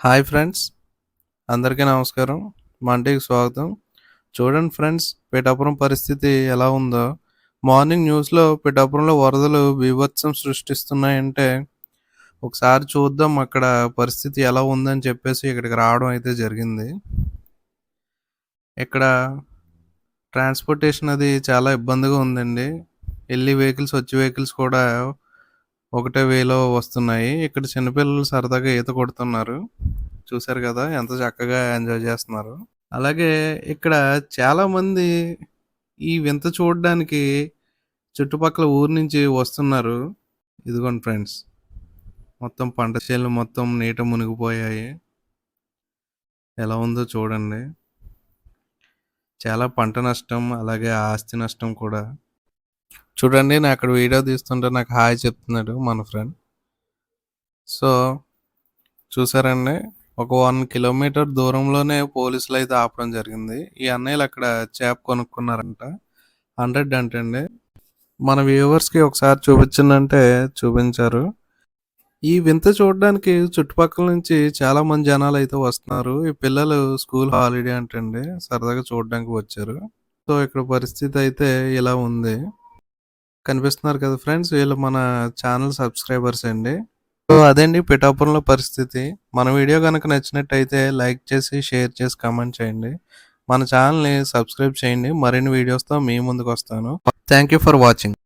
Hi friends అందరికీ నమస్కారం. మంటికి స్వాగతం. చూడండి ఫ్రెండ్స్ పిఠాపురం పరిస్థితి ఎలా ఉందో. మార్నింగ్ న్యూస్లో పిఠాపురంలో వరదలు బీభత్సం సృష్టిస్తున్నాయంటే ఒకసారి చూద్దాం అక్కడ పరిస్థితి ఎలా ఉందని చెప్పేసి ఇక్కడికి రావడం అయితే జరిగింది. ఇక్కడ ట్రాన్స్పోర్టేషన్ అది చాలా ఇబ్బందిగా ఉందండి. వెళ్ళి వెహికల్స్ వచ్చి వెహికల్స్ కూడా ఒకటే వేలో వస్తున్నాయి. ఇక్కడ చిన్నపిల్లలు సరదాగా ఈత కొడుతున్నారు. చూశారు కదా ఎంత చక్కగా ఎంజాయ్ చేస్తున్నారు. అలాగే ఇక్కడ చాలామంది ఈ వింత చూడడానికి చుట్టుపక్కల ఊరు నుంచి వస్తున్నారు. ఇదిగోండి ఫ్రెండ్స్ మొత్తం పంట చేలు మొత్తం నీట మునిగిపోయాయి. ఎలా ఉందో చూడండి. చాలా పంట నష్టం అలాగే ఆస్తి నష్టం కూడా. చూడండి నేను అక్కడ వీడియో తీస్తుంటే నాకు హాయ్ చెప్తున్నాడు మన ఫ్రెండ్ సో చూసారండి ఒక వన్ కిలోమీటర్ దూరంలోనే పోలీసులు అయితే ఆపడం జరిగింది. ఈ అన్నయ్యలు అక్కడ చేప కొనుక్కున్నారంట. హండ్రెడ్ అంటండి. మన వ్యూవర్స్కి ఒకసారి చూపించిందంటే చూపించారు. ఈ వింత చూడడానికి చుట్టుపక్కల నుంచి చాలా మంది జనాలు అయితే వస్తున్నారు. ఈ పిల్లలు స్కూల్ హాలిడే అంటండి సరదాగా చూడడానికి వచ్చారు. సో ఇక్కడ పరిస్థితి అయితే ఇలా ఉంది. కనిపిస్తున్నారు కదా ఫ్రెండ్స్ వీళ్ళు మన ఛానల్ సబ్స్క్రైబర్స్ అండి. సో అదండి పిఠాపురంలో పరిస్థితి. మన వీడియో కనుక నచ్చినట్టయితే లైక్ చేసి షేర్ చేసి కామెంట్ చేయండి. మన ఛానల్ని సబ్స్క్రైబ్ చేయండి. మరిన్ని వీడియోస్తో మీ ముందుకు వస్తాను. Thank you for watching.